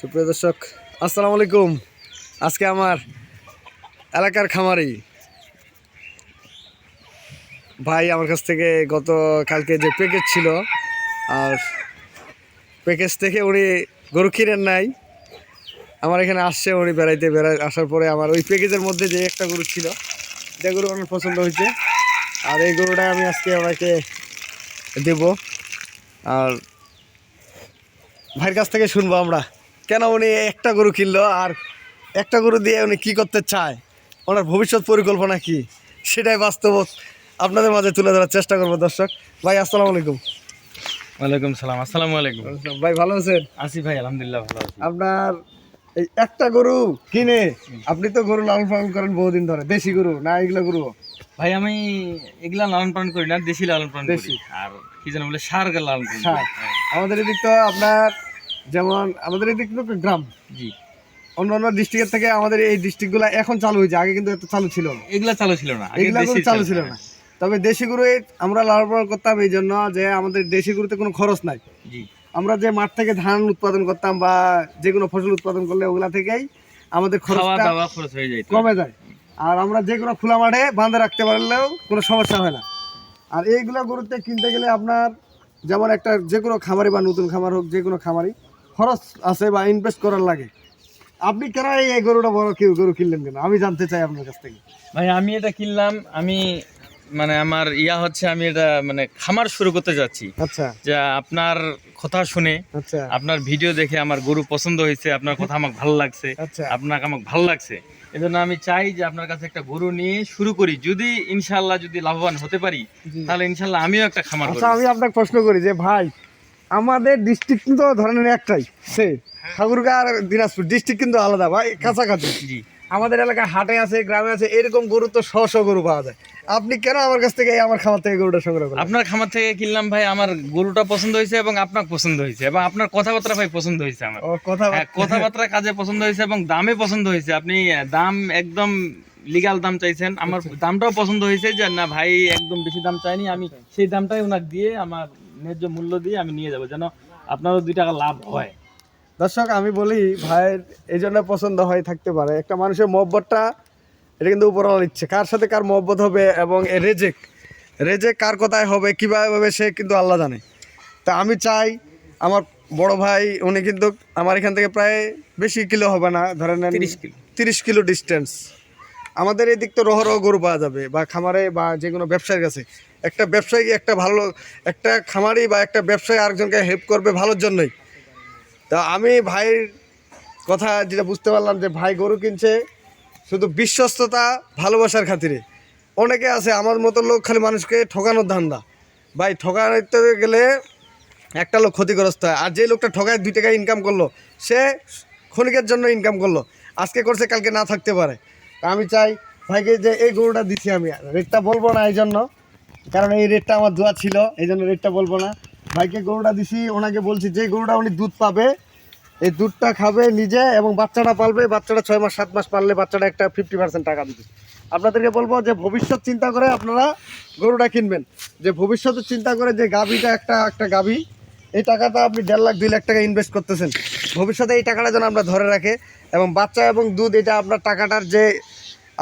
সুপ্রিয় দর্শক, আসসালামু আলাইকুম। আজকে আমার এলাকার খামারি ভাই আমার কাছ থেকে গত কালকে যে প্যাকেজ ছিল, আর প্যাকেজ থেকে উনি গরু কিনেন নাই। আমার এখানে আসছে, উনি বেড়াইতে বেড়াই, আসার পরে আমার ওই প্যাকেজের মধ্যে যে একটা গরু ছিল যে গরু আমার পছন্দ হয়েছে। আর এই গরুটা আমি আজকে আমাকে দেব। আর ভাইয়ের কাছ থেকে শুনব আমরা। কেন উনি একটা গরু কিনলো আর একটা গরু দিয়ে উনি কি করতে চায়? ওনার ভবিষ্যৎ পরিকল্পনা কি? সেটাই বাস্তব আপনাদের মাঝে তুলে ধরার চেষ্টা করব দর্শক। ভাই আসসালামু আলাইকুম। ওয়ালাইকুম সালাম আসসালামু আলাইকুম। ভাই ভালো আছেন? আসি ভাই আলহামদুলিল্লাহ ভালো আছি। আপনার এই একটা গরু কিনে আপনি তো গরু লালন পালন করেন বহুদিন ধরে দেশি গরু না এগুলো গরু? ভাই আমি এগুলা লালন পালন করি না দেশি লালন পালন দেশি। আর কি যেন বলে সার লালন পালন আমাদের এদিক তো আপনার যেমন আমাদের এদিক তো গ্রাম। জি। অন্য অন্য ডিস্ট্রিক্টের থেকে আমাদের এই ডিস্ট্রিক্টগুলো এখন চালু হয়েছে। আগে কিন্তু এত চালু ছিল না। এগুলা চালু ছিল না। এগুলো চালু ছিল না। তবে দেশি গরু আমরা লালন পালন করতাম এই জন্য যে আমাদের দেশি গরুতে কোনো খরচ নাই। জি। আমরা যে মাঠ থেকে ধান উৎপাদন করতাম বা যে কোনো ফসল উৎপাদন করলে ওগুলা থেকেই আমাদের খরচটা দাওয়া খরচ যায় কমে যায়। আর আমরা যে কোনো খোলা মাঠে বাঁধে রাখতে পারলেও কোনো সমস্যা হয় না। আর এইগুলো গরুতে কিনতে গেলে আপনার যেমন একটা যে কোনো খামারি বা নতুন খামার হোক যে কোনো খামারি খরচ আছে বা ইনভেস্ট করার লাগে। আপনি কেন এই গরুটা বড় কেউ গরু কিনলেন কেন? আমি জানতে চাই আপনার কাছ থেকে। ভাই আমি এটা কিনলাম আমি মানে আমার ইয়া হচ্ছে আমি এটা মানে খামার শুরু করতে যাচ্ছি। আচ্ছা। যে আপনার কথা শুনে আচ্ছা। আপনার ভিডিও দেখে আমার গরু পছন্দ হয়েছে আপনার কথা আমার ভালো লাগছে আচ্ছা। আপনাকে আমার ভালো লাগছে। এজন্য আমি চাই যে আপনার কাছে একটা গরু নিয়ে শুরু করি। যদি ইনশাআল্লাহ যদি লাভবান হতে পারি তাহলে ইনশাআল্লাহ আমিও একটা খামার আচ্ছা আমি আপনাকে প্রশ্ন করি যে ভাই আমাদের ডিস্ট্রিক্ট কিন্তু ধরনের একটাই সে ঠাকুরগাঁ আর দিনাজপুর ডিস্ট্রিক্ট কিন্তু আলাদা ভাই কাছাকাছি। জি আমাদের এলাকায় হাটে আছে গ্রামে আছে এরকম গরু তো শ শ গরু পাওয়া যায়। আপনি কেন আমার কাছ থেকে আমার খামার থেকে গরুটা সংগ্রহ করেন আপনার খামার থেকে কিনলাম ভাই আমার গরুটা পছন্দ হয়েছে এবং আপনার পছন্দ হয়েছে এবং আপনার কথাবার্তা ভাই পছন্দ হয়েছে আমার। কথা হ্যাঁ, কথাবার্তা কাজে পছন্দ হয়েছে এবং দামে পছন্দ হয়েছে। আপনি দাম একদম লিগাল দাম চাইছেন আমার দামটাও পছন্দ হয়েছে যে না ভাই একদম বেশি দাম চাইনি আমি সেই দামটাই ওনাকে দিয়ে আমার ন্যায্য মূল্য দিয়ে আমি নিয়ে যাব যেন আপনারও দুই টাকা লাভ হয়। দর্শক আমি বলি ভাইয়ের এই জন্য পছন্দ হয় থাকতে পারে। একটা মানুষের মহব্বতটা এটা কিন্তু উপরওয়ালার ইচ্ছে। কার সাথে কার মহব্বত হবে এবং এ রেজেক রেজেক কার কোথায় হবে কীভাবে হবে সে কিন্তু আল্লাহ জানে। তা আমি চাই আমার বড় ভাই উনি কিন্তু আমার এখান থেকে প্রায় বেশি কিলো হবে না ধরেন তিরিশ কিলো। তিরিশ কিলো ডিস্টেন্স আমাদের এদিক তো রহ রহ গরু পাওয়া যাবে বা খামারে বা যে কোনো ব্যবসায়ীর কাছে। একটা ব্যবসায়ী একটা ভালো, একটা খামারি বা একটা ব্যবসায়ী আরেকজনকে হেল্প করবে ভালোর জন্যই। তা আমি ভাইয়ের কথা যেটা বুঝতে পারলাম যে ভাই গরু কিনছে শুধু বিশ্বস্ততা, ভালোবাসার খাতিরে। অনেকে আছে, আমার মতো লোক খালি মানুষকে ঠকানোর ধান্দা। ভাই ঠকানোতে গেলে একটা লোক ক্ষতিগ্রস্ত হয়। আর যে লোকটা ঠকায় দুই টাকা ইনকাম করল, সে ক্ষণিকের জন্য ইনকাম করল। আজকে করছে, কালকে না থাকতে পারে। আমি চাই ভাইকে যে এই গরুটা দিছি আমি রেটটা বলব না এই জন্য কারণ এই রেটটা আমার দোয়া ছিল এই জন্য রেটটা বলব না। ভাইকে গরুটা দিছি, ওনাকে বলছি যে গরুটা উনি দুধ পাবে, এই দুধটা খাবে নিজে এবং বাচ্চাটা পালবে, বাচ্চাটা ছয় মাস, সাত মাস পাললে বাচ্চাটা একটা ফিফটি পার্সেন্ট টাকা দিবে। আপনাদেরকে বলব যে ভবিষ্যৎ চিন্তা করে আপনারা গরুটা কিনবেন। যে ভবিষ্যতের চিন্তা করে যে গাভীটা একটা একটা গাভী, এই টাকাটা আপনি দেড় লাখ, দুই লাখ টাকা ইনভেস্ট করতেছেন। ভবিষ্যতে এই টাকাটা যেন আমরা ধরে রাখে এবং বাচ্চা এবং দুধ, এটা আপনার টাকাটার যে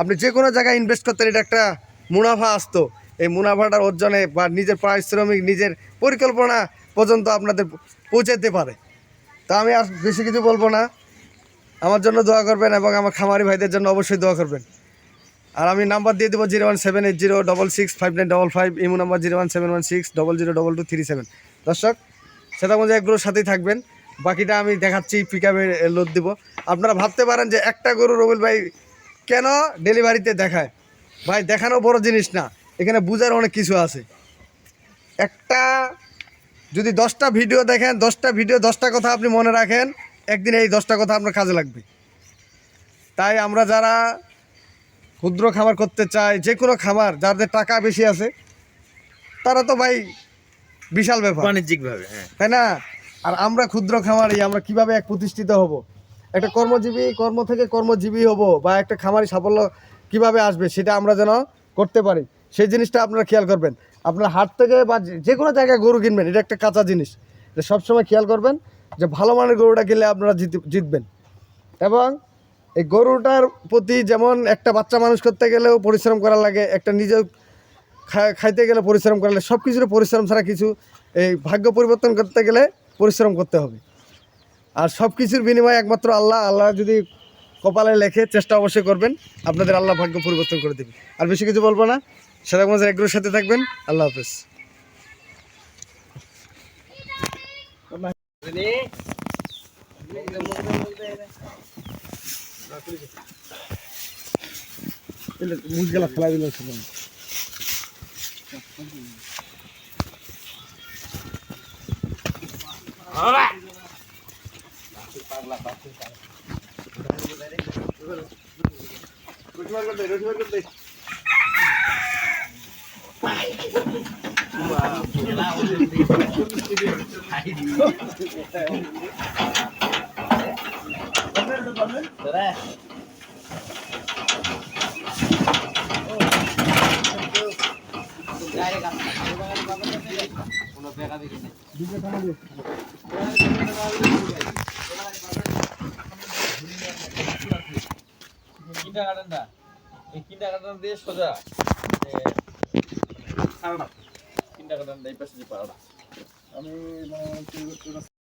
আপনি যে কোনো জায়গায় ইনভেস্ট করতেন এটা একটা মুনাফা আসতো। এই মুনাফাটার অর্জনে বা নিজের পারিশ্রমিক, নিজের পরিকল্পনা পর্যন্ত আপনাদের পৌঁছাতে পারে। তা আমি আর বেশি কিছু বলব না। আমার জন্য দোয়া করবেন এবং আমার খামারি ভাইদের জন্য অবশ্যই দোয়া করবেন। আর আমি নাম্বার দিয়ে দেবো zero one seven eight zero double six five nine double five imo number zero one seven one six double zero double two three seven দর্শক সেটাগঞ্জ এগুলোর সাথেই থাকবেন। বাকিটা আমি দেখাচ্ছি পিক আপের লোড দিব। আপনারা ভাবতে পারেন যে একটা গরু রবিল ভাই কেন ডেলিভারিতে দেখায়? ভাই দেখানো বড় জিনিস না এখানে বুঝার অনেক কিছু আছে। একটা যদি দশটা ভিডিও দেখেন দশটা ভিডিও দশটা কথা আপনি মনে রাখেন একদিন এই দশটা কথা আপনার কাজে লাগবে। তাই আমরা যারা ক্ষুদ্র খামার করতে চাই যে কোনো খামার যাদের টাকা বেশি আছে তারা তো ভাই বিশাল ব্যাপার। বাণিজ্যিকভাবে হ্যাঁ। তাই না? আর আমরা ক্ষুদ্র খামারি, আমরা কীভাবে এক প্রতিষ্ঠিত হব? একটা কর্মজীবী, কর্ম থেকে কর্মজীবী হব বা একটা খামারি সাফল্য কীভাবে আসবে সেটা আমরা যেন করতে পারি। সেই জিনিসটা আপনারা খেয়াল করবেন। আপনার হাট থেকে বা যে- কোনো জায়গায় গরু কিনবেন, এটা একটা কাঁচা জিনিস। এটা সবসময় খেয়াল করবেন যে ভালো মানের গরুটা কিনলে আপনারা জিত- জিতবেন। এবং এই গরুটার প্রতি যেমন একটা বাচ্চা মানুষ করতে গেলেও পরিশ্রম করা লাগে, একটা নিজে খাইতে গেলে পরিশ্রম করা লাগে সব কিছুর পরিশ্রম ছাড়া কিছু এই ভাগ্য পরিবর্তন করতে গেলে পরিশ্রম করতে হবে। আর সব কিছুর বিনিময়ে একমাত্র আল্লাহ আল্লাহ যদি কপালে লেখে, চেষ্টা অবশ্যই করবেন, আপনাদের আল্লাহ ভাগ্য পরিবর্তন করে দেবে। আর বেশি কিছু বলব না। সেটা মাঝে এগুলোর সাথে থাকবেন। আল্লাহ হাফেজ। মুখগুলা ফেলা দিল Dale, cabrón. Unos pegadores. কিন্ডারগার্টেনটা এই কিন্ডারগার্টেন দিয়ে সোজা কিন্ডারগার্টেন এই পাশে যে পাড়াটা। আমি মানে